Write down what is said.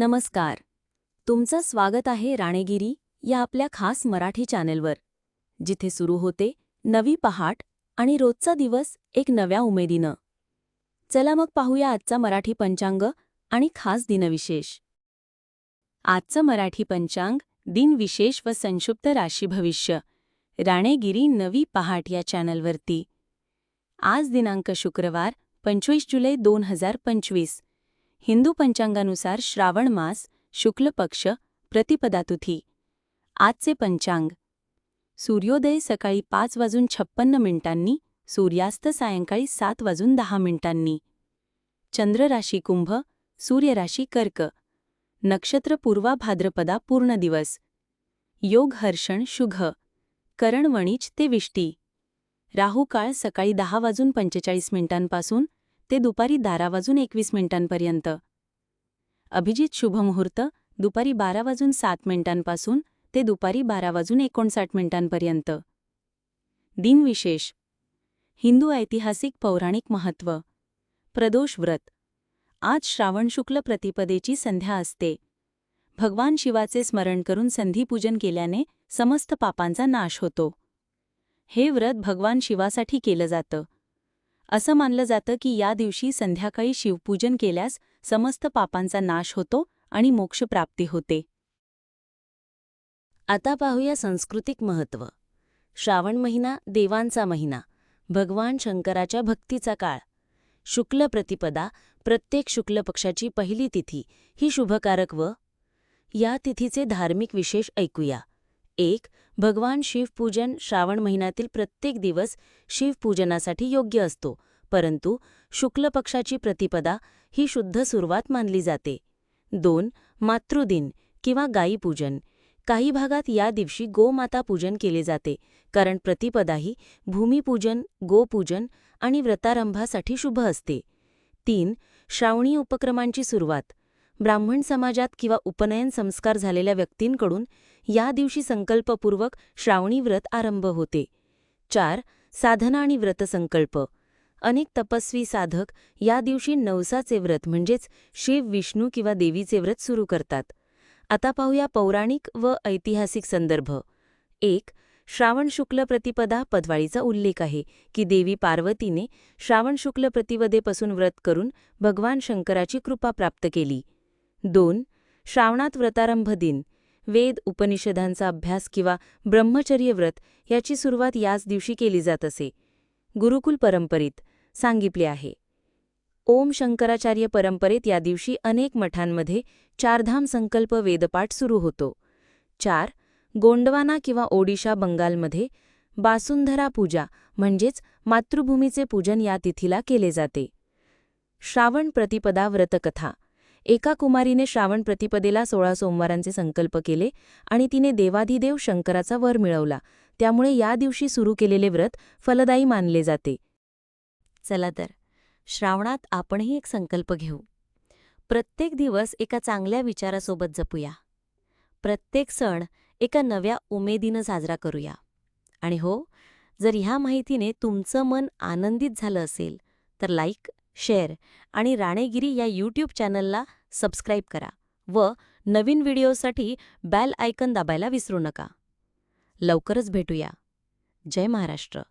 नमस्कार. तुमचं स्वागत आहे राणेगिरी या आपल्या खास मराठी चॅनेलवर. जिथे सुरू होते नवी पहाट आणि रोजचा दिवस एक नव्या उमेदीनं. चला मग पाहूया आजचा मराठी पंचांग आणि खास दिनविशेष. आजचं मराठी पंचांग दिनविशेष व संक्षिप्त राशी भविष्य. राणेगिरी नवी पहाट या चॅनलवरती. आज दिनांक शुक्रवार पंचवीस जुलै दोन हजार पंचवीस. हिंदू पंचांगानुसार श्रावण मास शुक्ल पक्ष प्रतिपदातुथी. आजचे पंचांग. सूर्योदय सकाळी पाच वाजून छप्पन्न मिनिटांनी सूर्यास्त सायंकाळी सात वाजून दहा मिनिटांनी. चंद्रराशी कुंभ सूर्यराशी कर्क. नक्षत्र पूर्वा भाद्रपदा पूर्ण दिवस. योग हर्षण शुघ. करणवणीच ते विष्टी. राहुकाळ सकाळी दहा वाजून पंचेचाळीस मिनिटांपासून ते दुपारी बारा वाजून एकवीस मिनिटांपर्यंत. अभिजित शुभमुहूर्त दुपारी बारा वाजून सात मिनिटांपासून ते दुपारी बारा वाजून एकोणसाठ मिनिटांपर्यंत. दिनविशेष. हिंदू ऐतिहासिक पौराणिक महत्त्व. प्रदोष व्रत. आज श्रावण शुक्ल प्रतिपदेची संध्या असते. भगवान शिवाचे स्मरण करून संधीपूजन केल्याने समस्त पापांचा नाश होतो. हे व्रत भगवान शिवासाठी केलं जातं. असं मानलं जातं की या दिवशी संध्याकाळी शिवपूजन केल्यास समस्त पापांचा नाश होतो आणि मोक्षप्राप्ती होते. आता पाहूया सांस्कृतिक महत्त्व. श्रावण महिना देवांचा महिना भगवान शंकराच्या भक्तीचा काळ. शुक्ल प्रतिपदा प्रत्येक शुक्ल पक्षाची पहिली तिथी ही शुभकारक व. या तिथीचे धार्मिक विशेष ऐकूया. एक भगवान शिवपूजन श्रावण महिन्यातील प्रत्येक दिवस शिवपूजनासाठी योग्य असतो परंतु शुक्ल पक्षाची प्रतिपदा ही शुद्ध सुरुवात मानली जाते. दोन मातृदिन किंवा गायीपूजन काही भागात या दिवशी गोमाता पूजन केले जाते कारण प्रतिपदाही भूमिपूजन गोपूजन आणि व्रतारंभासाठी शुभ असते. तीन श्रावणी उपक्रमांची सुरुवात. ब्राह्मण समाजात किंवा उपनयन संस्कार झालेल्या व्यक्तींकडून या दिवशी संकल्पपूर्वक श्रावणी व्रत आरंभ होते. चार साधना आणि व्रतसंकल्प अनेक तपस्वी साधक या दिवशी नवसाचे व्रत म्हणजेच शिव विष्णू किंवा देवीचे व्रत सुरू करतात. आता पाहूया पौराणिक व ऐतिहासिक संदर्भ. एक श्रावण शुक्ल प्रतिपदा पदवाळीचा उल्लेख आहे की देवी पार्वतीने श्रावण शुक्ल प्रतिपदेपासून व्रत करून भगवान शंकराची कृपा प्राप्त केली. दोन श्रावणात व्रतारंभ दिन वेद उपनिषदांचा अभ्यास किंवा ब्रह्मचर्य व्रत याची सुरुवात याच दिवशी केली जात असे. गुरुकुल परंपरेत सांगितले आहे. ओम शंकराचार्य परंपरेत या दिवशी अनेक मठांमध्ये चारधाम संकल्प वेदपाठ सुरू होतो. चार गोंडवाना किंवा ओडिशा बंगालमध्ये बासुंधरा पूजा म्हणजेच मातृभूमीचे पूजन या तिथीला केले जाते. श्रावण प्रतिपदा व्रतकथा एका कुमारीने श्रावण प्रतिपदेला सोळा सोमवारांचे संकल्प केले आणि तिने देवाधिदेव शंकराचा वर मिळवला. त्यामुळे या दिवशी सुरू केलेले व्रत फलदायी मानले जाते. चला तर श्रावणात आपणही एक संकल्प घेऊ. प्रत्येक दिवस एका चांगल्या विचारासोबत जपूया. प्रत्येक सण एका नव्या उमेदीनं साजरा करूया. आणि हो जर ह्या माहितीने तुमचं मन आनंदित झालं असेल तर लाईक शेअर आणि राणेगिरी या यूट्यूब चॅनलला सबस्क्राईब करा व नवीन व्हिडिओसाठी बॅल आयकन दाबायला विसरू नका. लवकरच भेटूया. जय महाराष्ट्र.